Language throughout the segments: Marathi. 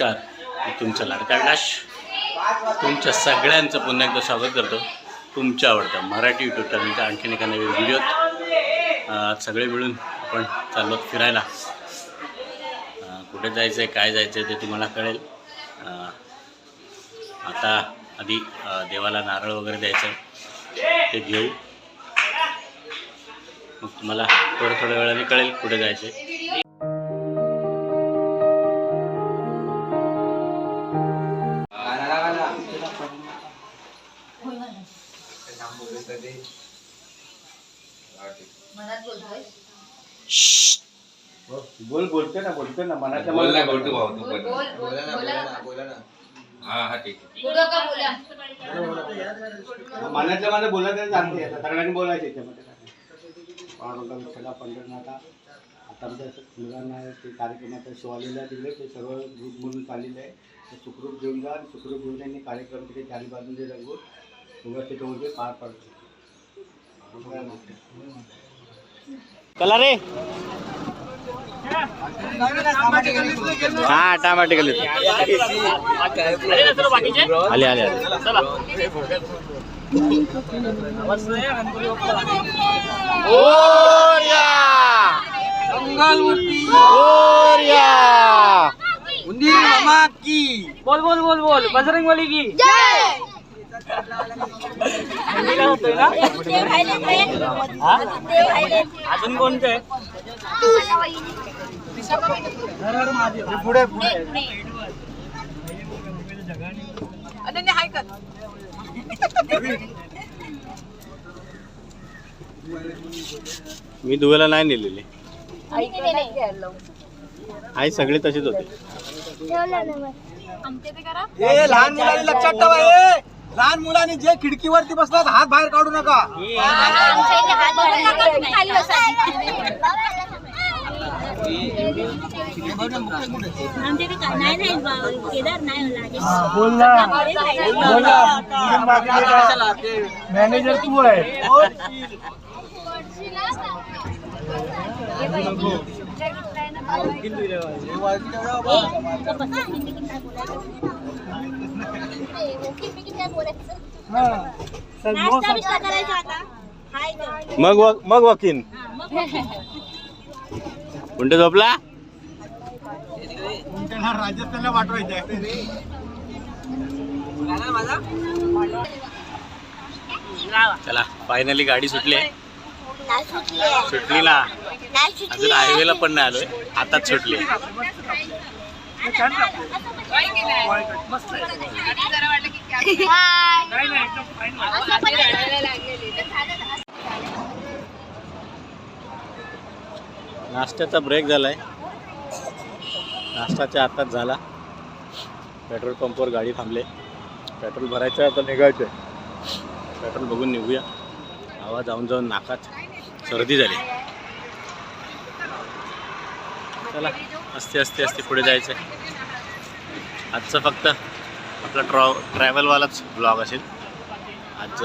नमस्कार. मी तुमचा लाडका विलास. तुमच्या सगळ्यांचं पुन्हा एकदा स्वागत करतो. तुमच्या आवडत्या मराठी यूट्यूब चॅनलच्या आणखीन एका नवीन व्हिडिओत सगळे मिळून आपण चाललो फिरायला. कुठे जायचं आहे काय जायचं आहे ते तुम्हाला कळेल. आता आधी देवाला नारळ वगैरे द्यायचं ते घेऊ. मग तुम्हाला थोड्या थोड्या वेळाने कळेल कुठे जायचं आहे बोल बोलते ना बोलते ना मनाच्या बोल ना गोटू भाऊ तू पण बोल. बोल बोला हा हा ठीक आहे पुढं का बोला? मनातल्या मनात बोलत तरी चालते आता सगळ्यांनी बोलायचे याच्यामध्ये. पांडुरंग विठ्ठला पंढरनाथा. आता आमच्या मुलांना ते कार्यक्रमाचा शो आलेला तिकडे ते सर्व ग्रुप म्हणून चाललेलं आहे. ते सुखरूप घेऊन जा आणि सुखरूप घेऊन यांनी कार्यक्रम तिथे चारी बाजूने रंगून व्यवस्थित होऊन ते पार पडतो. चला रे. हा टमाटे गेले आले आले आले. बोल बोल बोल बोल. बजरंग बली की थंडीला होतोय ना हा? अजून कोणते? पुढे मी धुवायला नाही नेलेले. आई सगळे तसेच होते. ए लहान मुलांनी लक्षात ठेवा ए. लहान मुलांनी जे खिडकीवरती बसतात हात बाहेर काढू नका आमच्याकडे काय नाही नाही बा- केदार नाही होला. बोल ना आपल्याकडे मॅनेजर तू आहे ए, तो बसा, हिंदी मग मग वकीन हा, मग कुंटे झोपला? राजस्थानला पाठवायचं चला फायनली गाडी सुटली. सुटली. ना. अजून. हायवेला पण नाही आलोय. आताच सुटली. असं पण नाश्त्याचा ब्रेक झालाय. नाश्त्याच्या आताच झाला. पेट्रोल पंपवर गाडी थांबले. पेट्रोल भरायचं आहे आता निघायचं आहे पेट्रोल बघून निघूया. आवाज जाऊन जाऊन नाकात सर्दी झाली. चला असते असते असते पुढे जायचं आहे आजचं फक्त आपला ट्रॉ ट्रॅव्हलवालाच ब्लॉग असेल. आज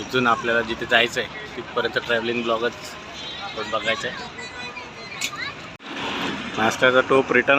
इथून आपल्याला जिथे जायचं आहे तिथपर्यंत ट्रॅव्हलिंग ब्लॉगच बघायचं आहे नाश्त्याचा टोप रिटर्न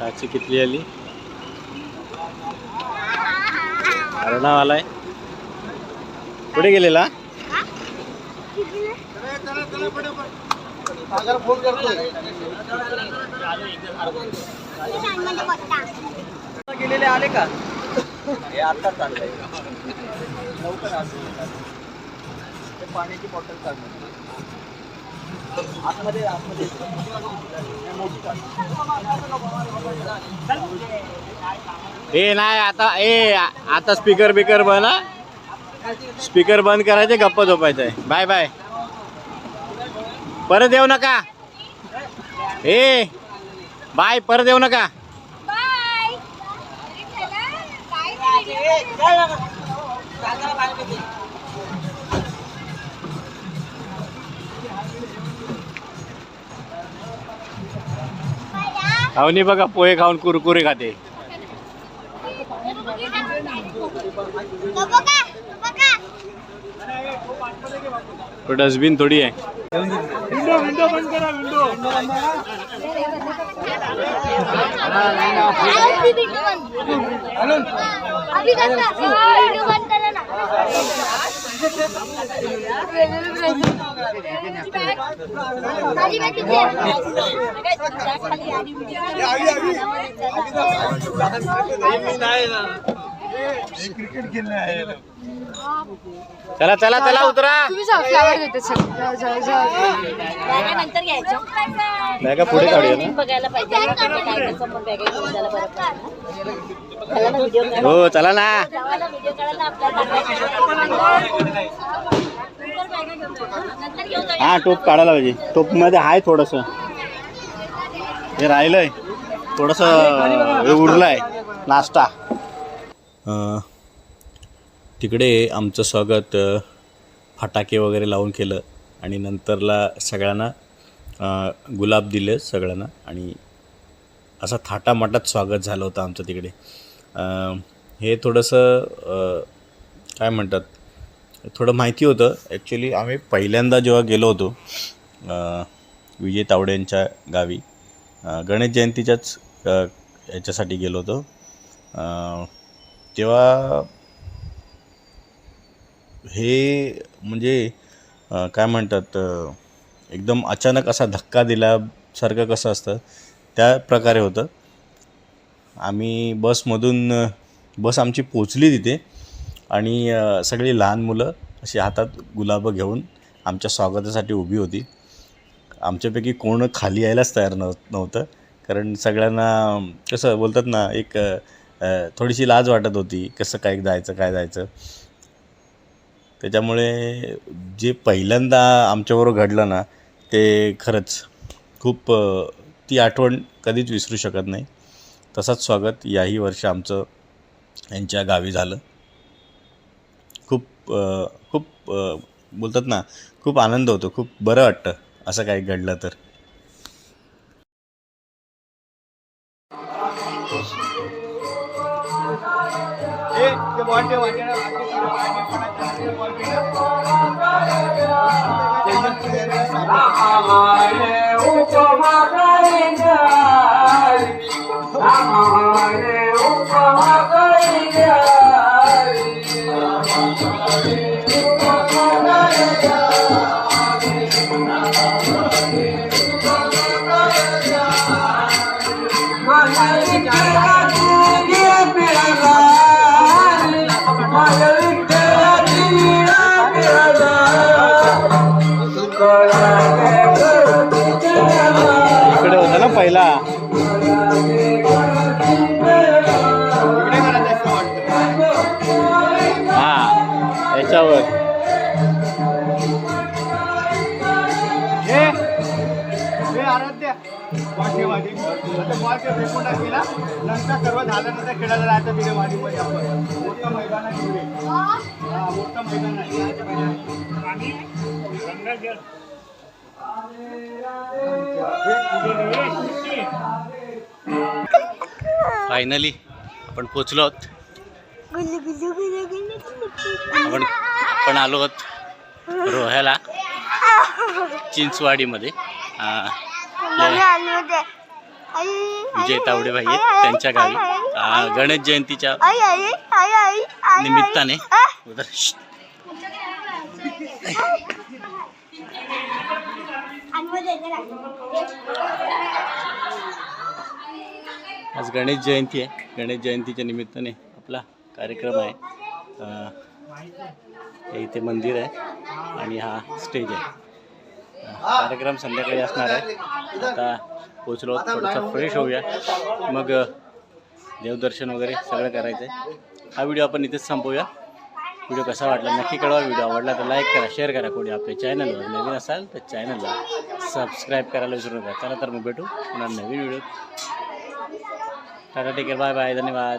त्याची कितली आली? अर्णव आलाय. कुठे गेलेला? फोन करतोय गेलेले आले का? हे आता चाललंय लवकर असं ते पाण्याची बॉटल काढणार आतमध्ये आतमध्ये. ए नाही आता ए आता स्पीकर बिकर बना स्पीकर बंद करायचे गप्प झोपायचं आहे बाय बाय परत येऊ नका ए बाय परत येऊ नका अवनी बघा पोहे खाऊन कुरकुरे खाते डस्टबिन थोडी आहे चला चला चला उतरा. नंतर घ्यायचं नाही का पुढे काढूया ना. बघायला पाहिजे. काय समोर बॅग बरं हो चला ना. हा टोप काढायला पाहिजे. टोपमध्ये आहे थोडस. हे राहिलंय. थोडस उरलंय. नाश्ता. तिकडे आमचं स्वागत फटाके वगैरे लावून केलं. आणि नंतरला सगळ्यांना गुलाब दिले सगळ्यांना. आणि असं थाटामाटात स्वागत झालं होतं आमचं तिकडे. हे थोडंसं काय म्हणतात थोडं माहिती होतं. ॲक्च्युली आम्ही पहिल्यांदा जेव्हा गेलो होतो विजय तावडे यांच्या गावी गणेश जयंतीच्याच याच्यासाठी गेलो होतो. तेव्हा हे म्हणजे काय म्हणतात एकदम अचानक असा धक्का दिल्यासारखं कसं असतं त्या प्रकारे होतं. आम्ही बसमधून बस आमची पोचली तिथे. आणि सगळी लहान मुलं अशी हातात गुलाबं घेऊन आमच्या स्वागतासाठी उभी होती. आमच्यापैकी कोण खाली यायलाच तयार नव्ह नव्हतं. कारण सगळ्यांना कसं बोलतात ना एक थोडीशी लाज वाटत होती कसं काय जायचं काय जायचं. त्याच्यामुळे जे पहिल्यांदा आमच्याबरोबर घडलं ना ते खरंच खूप ती आठवण कधीच विसरू शकत नाही. तसंच स्वागत याही वर्षी आमचं यांच्या गावी झालं. खूप खूप बोलतात ना खूप आनंद होतो खूप बरं वाटतं असं काही घडलं तर. इकडे होता ना पहिला. वाटी आता बॉल ते फेकून टाकला. नंतर सर्व झाल्यानंतर खेळायला जायचं तिथे वाडीमध्ये आपण. मोठं मैदान आहे तिकडे हा मोठं मैदान आहे फायनली आपण पोचलो आहोत. आपण आपण आलो आहोत रोह्याला चिंचवाडीमध्ये. विजय तावडे भाई आहेत त्यांच्या गावी. गणेश जयंतीच्या निमित्ताने. आज गणेश जयंती आहे. गणेश जयंतीच्या निमित्ताने आपला कार्यक्रम आहे. हे इथे मंदिर आहे आणि हा स्टेज आहे. कार्यक्रम संध्याकाळी असणार आहे. आता पोचलो थोडंसं फ्रेश होऊया. मग देवदर्शन वगैरे सगळं करायचं आहे हा व्हिडिओ आपण इथेच संपवूया. व्हिडिओ कसा वाटला नक्की कळवा. व्हिडिओ आवडला तर लाईक करा शेअर करा. कोणी आपल्या चॅनलवर नवीन असाल तर चॅनलला सबस्क्राईब करायला विसरू नका. चला तर मग भेटू पुन्हा नवीन video tata take care bye bye धन्यवाद.